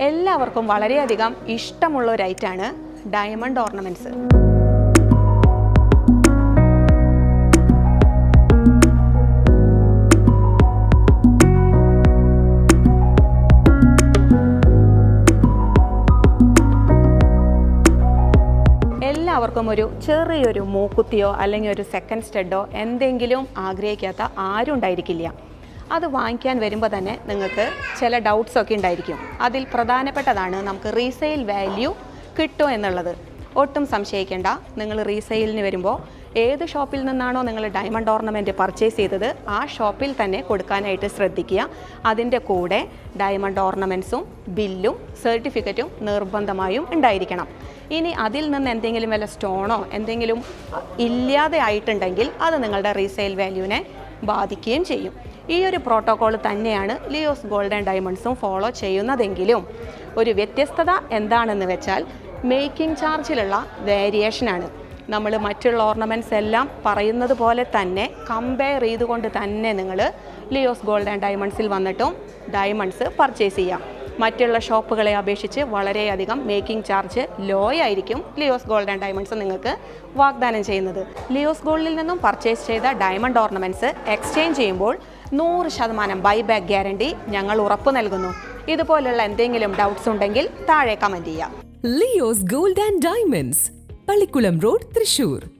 എല്ലാവർക്കും വളരെയധികം ഇഷ്ടമുള്ള ഒരു ഐറ്റാണ് ഡയമണ്ട് ഓർണമെന്റ്സ് എല്ലാവർക്കും ഒരു ചെറിയൊരു മൂക്കുത്തിയോ അല്ലെങ്കിൽ ഒരു സെക്കൻഡ് സ്റ്റഡോ എന്തെങ്കിലും ആഗ്രഹിക്കാത്ത ആരും ഉണ്ടായിരിക്കില്ല അത് വാങ്ങിക്കാൻ വരുമ്പോൾ തന്നെ നിങ്ങൾക്ക് ചില ഡൗട്ട്സ് ഒക്കെ ഉണ്ടായിരിക്കും. അതിൽ പ്രധാനപ്പെട്ടതാണ് നമുക്ക് റീസെയിൽ വാല്യൂ കിട്ടുമോ എന്നുള്ളത്. ഒട്ടും സംശയിക്കേണ്ട. നിങ്ങൾ റീസെയിലിന് വരുമ്പോൾ ഏത് ഷോപ്പിൽ നിന്നാണോ നിങ്ങൾ ഡയമണ്ട് ഓർണമെന്റ് പർച്ചേസ് ചെയ്തത് ആ ഷോപ്പിൽ തന്നെ കൊടുക്കാനായിട്ട് ശ്രദ്ധിക്കുക. അതിന്റെ കൂടെ ഡയമണ്ട് ഓർണമെന്റ്സും ബില്ലും സർട്ടിഫിക്കറ്റും നിർബന്ധമായും ഉണ്ടായിരിക്കണം. ഇനി അതിൽ നിന്ന് എന്തെങ്കിലും വല്ല സ്റ്റോണോ എന്തെങ്കിലും ഇല്ലാതെ ആയിട്ടുണ്ടെങ്കിൽ അത് നിങ്ങളുടെ റീസെയിൽ വാല്യൂവിനെ ബാധിക്കുകയും ചെയ്യും. ഈ ഒരു പ്രോട്ടോകോൾ തന്നെയാണ് ലിയോസ് ഗോൾഡൻ ഡയമണ്ട്സും ഫോളോ ചെയ്യുന്നതെങ്കിലും ഒരു വ്യത്യസ്തത എന്താണെന്ന് വെച്ചാൽ മേക്കിംഗ് ചാർജിലുള്ള വേരിയേഷനാണ് നമ്മൾ മറ്റുള്ള ഓർണമെന്റ്സ് എല്ലാം പറയുന്നത് പോലെ തന്നെ കമ്പയർ ചെയ്തുകൊണ്ട് തന്നെ നിങ്ങൾ ലിയോസ് ഗോൾഡ് ആൻഡ് ഡയമണ്ട്സിൽ വന്നിട്ടും ഡയമണ്ട്സ് പർച്ചേസ് ചെയ്യാം. മറ്റുള്ള ഷോപ്പുകളെ അപേക്ഷിച്ച് വളരെയധികം മേക്കിംഗ് ചാർജ് ലോ ആയിരിക്കും ലിയോസ് ഗോൾഡ് ആൻഡ് ഡയമണ്ട്സ് നിങ്ങൾക്ക് വാഗ്ദാനം ചെയ്യുന്നത്. ലിയോസ് ഗോൾഡിൽ നിന്നും പർച്ചേസ് ചെയ്ത ഡയമണ്ട് ഓർണമെന്റ്സ് എക്സ്ചേഞ്ച് ചെയ്യുമ്പോൾ നൂറ് ശതമാനം ബൈബാക്ക് ഗ്യാരണ്ടി ഞങ്ങൾ ഉറപ്പു നൽകുന്നു. ഇതുപോലുള്ള എന്തെങ്കിലും ഡൗട്ട്സ് ഉണ്ടെങ്കിൽ താഴെ കമന്റ് ചെയ്യാം. Leo's gold and diamonds Pallikulam road Thrissur.